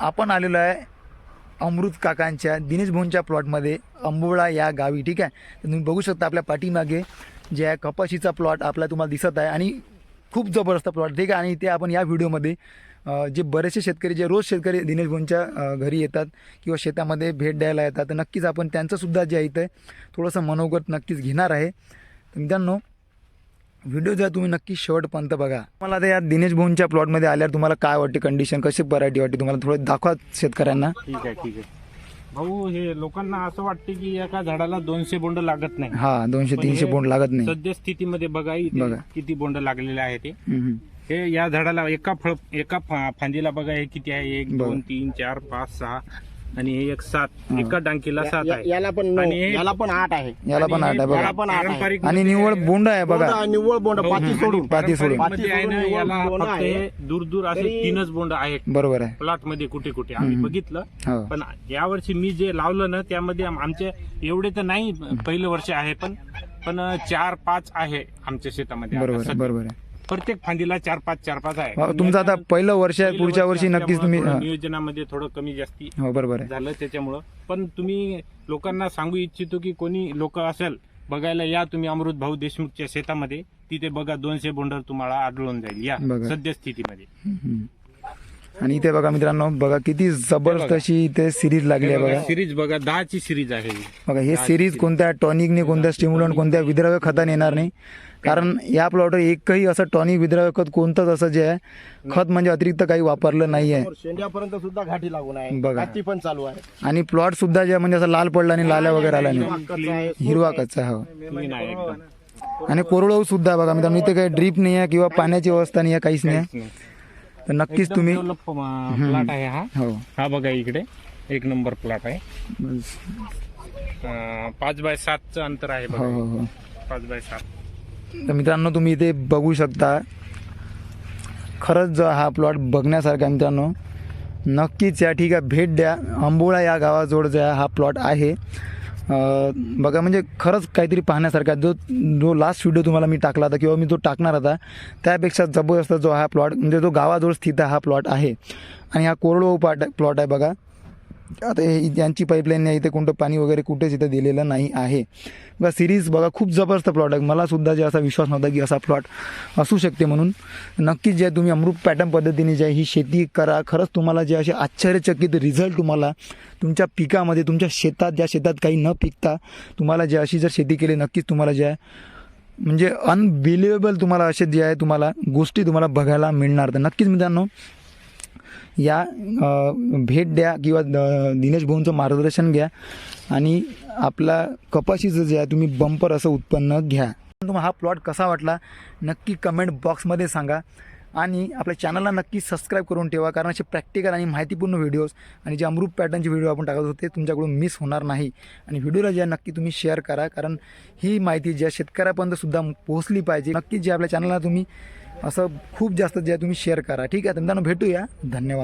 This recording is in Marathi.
आपण आलेलो आहे अमृत काकांच्या दिनेश भोनच्या प्लॉटमध्ये अंबोळा या गावी ठीक आहे? तर तुम्ही बघू शकता आपल्या पाठीमागे जे आहे कपाशीचा प्लॉट आपला तुम्हाला दिसत आहे आणि खूप जबरदस्त प्लॉट ठीक आहे? आणि ते आपण या व्हिडिओमध्ये जे बरेचसे शेतकरी जे रोज शेतकरी दिनेश भोनच्या घरी येतात किंवा शेतामध्ये भेट द्यायला येतात तर नक्कीच आपण त्यांचंसुद्धा जे आहे इथं थोडंसं मनोगत नक्कीच घेणार आहे. तर मित्रांनो व्हिडिओ जर तुम्ही नक्की शेवटपर्यंत बघा. मला आता या दिनेश भाऊंच्या प्लॉटमध्ये आल्यावर तुम्हाला काय वाटते कंडिशन कशी व्हरायटी वाटते? तुम्हाला थोडं दाखवा शेतकऱ्यांना. ठीक आहे ठीक आहे. भाऊ हे लोकांना असं वाटते की एका झाडाला दोनशे बोंड लागत नाही. हा दोनशे पण तीनशे हे बोंड लागत नाही. सध्या स्थितीमध्ये बघा इथे बघा. किती बोंड लागलेले आहे ते हम्म. हे या झाडाला एका फळ एका फा- फांदीला बघा हे किती आहे? एक बघा. दोन तीन चार पाच सहा. आणि हे एक सात. हा. एका डांकीला सात या- आहे. याला पण नऊ, आणि हे- याला पण आठ आहे. याला पण आठ आहे बघा. याला पण आठ आहे. पारंपरिक आणि निव्वळ बोंड आहे बघा. बोंड, निव्वळ बोंड पाती सोडून. पाती सोडून. पारंपरिकमध्ये आहे ना पाती सोडून याला निव्वळ बोंड फक्त आहे. हे दूर दूर असे तरी- तीनच बोंड आहेत. बरोबर आहे. प्लॉटमध्ये कुठे कुठे. आम्ही. बघितलं. हो. पण यावर्षी मी जे लावलं ना त्यामध्ये आम- आमचे एवढे तर नाही पहिलं वर्ष आहे पण पण चार पाच आहे आमच्या शेतामध्ये. आता बरोबर आहे सध्या. बरोबर आहे. प्रत्येक फांदीला चार पाच चार पाच आहे तुमचं आता पहिलं वर्ष आहे पुढच्या वर्ष नक्कीच तुम्ही हा. नियोजनामध्ये थोडं कमी जास्ती हो बरोबर आहे झालं त्याच्यामुळं पण तुम्ही लोकांना सांगू इच्छितो की कोणी लोक असेल बघायला या तुम्ही अमृत भाऊ देशमुखच्या शेतामध्ये तिथे बघा दोनशे बोंडर तुम्हाला आढळून जाईल या बघा. सद्य स्थितीमध्ये हम्म. आणि इथे बघा मित्रांनो बघा किती जबरदस्त. अशी इथे सिरीज लागली आहे बघा सिरीज बघा दहाची सिरीज आहे ही. बघा हे सिरीज. कोणत्या टॉनिकने कोणत्या स्टिम्युलंट कोणत्या विद्राव्य खताने येणार नाही. कारण या प्लॉटवर एकही असं टॉनिक विद्राव्य खत कोणतंच असं जे आहे खत म्हणजे अतिरिक्त काही वापरलं नाही आहे शेंड्यापर्यंत सुद्धा घाटी लागून आहे. बघा. घाटी पण चालू आहे. आणि प्लॉट सुद्धा जे आहे म्हणजे असं लाल पडला आणि लाल्या वगैरे आला नाही. कच्चा आहे, हिरवा कच्चा हो. Clean आहे एकदम. आणि कोरडवाहू सुद्धा बघा मित्रांनो इथे काही ड्रीप नाही आहे किंवा पाण्याची व्यवस्था नाही आहे काहीच नाही आहे. तर नक्कीच तुम्ही प्लॉट आहे हा. हो. हा बघा इकडे. एक नंबर प्लॉट आहे. अं, पाच बाय सातचं अंतर आहे हो बघा. हो हो पाच बाय सात. तर मित्रांनो तुम्ही इथे बघू शकता. खरंच जो हा प्लॉट बघण्यासारखा आहे मित्रांनो नक्कीच या ठिकाणी भेट द्या. अंबोळा या गावाजवळ जो हा प्लॉट आहे. बघा म्हणजे खरंच काहीतरी पाहण्यासारखा जो जो लास्ट व्हिडिओ तुम्हाला मी टाकला होता किंवा मी जो टाकणार होता त्यापेक्षा जबरदस्त जो हा प्लॉट म्हणजे जो गावाजवळ स्थित हा प्लॉट आहे आणि हा कोरडवाहू पाट प्लॉट आहे बघा आता हे यांची पाईपलाईन नाही इथे कोणतं पाणी वगैरे कुठेच इथं दिलेलं नाही आहे. बघा सिरीज बघा खूप जबरदस्त प्लॉट आहे. मला सुद्धा जे असा विश्वास नव्हता की असा प्लॉट असू शकते म्हणून. नक्कीच जे तुम्ही अमृत पॅटर्न पद्धतीने जे आहे ही शेती करा. खरंच तुम्हाला जे असे आश्चर्यचकित रिझल्ट तुम्हाला तुमच्या पिकामध्ये तुमच्या शेतात ज्या शेतात काही न पिकता तुम्हाला जे अशी जर शेती केली नक्कीच तुम्हाला जे आहे म्हणजे अनबिलिवेबल तुम्हाला असे जे आहे तुम्हाला गोष्टी तुम्हाला बघायला मिळणार. तर नक्कीच मित्रांनो या भेट द्या किंवा द- दिनेश भाऊंचं मार्गदर्शन घ्या आणि आपला कपाशीचं जे आहे तुम्ही बंपर असं उत्पन्न घ्या. तुम्हाला हा प्लॉट कसा वाटला नक्की कमेंट बॉक्समध्ये सांगा. आणि आपल्या चॅनलला नक्की सबस्क्राईब करून ठेवा कारण असे प्रॅक्टिकल आणि माहितीपूर्ण व्हिडिओज आणि जे अमृत पॅटर्नचे व्हिडिओ आपण टाकत होते तुमच्याकडून मिस होणार नाही. आणि व्हिडिओला जे नक्की तुम्ही शेअर करा कारण ही माहिती ज्या शेतकऱ्यापर्यंत सुद्धा पोहोचली पाहिजे. नक्कीच जे आपल्या चॅनलला तुम्ही असं खूप जास्त जे तुम्ही शेअर करा. ठीक आहे तर मित्रांनो भेटूया. धन्यवाद.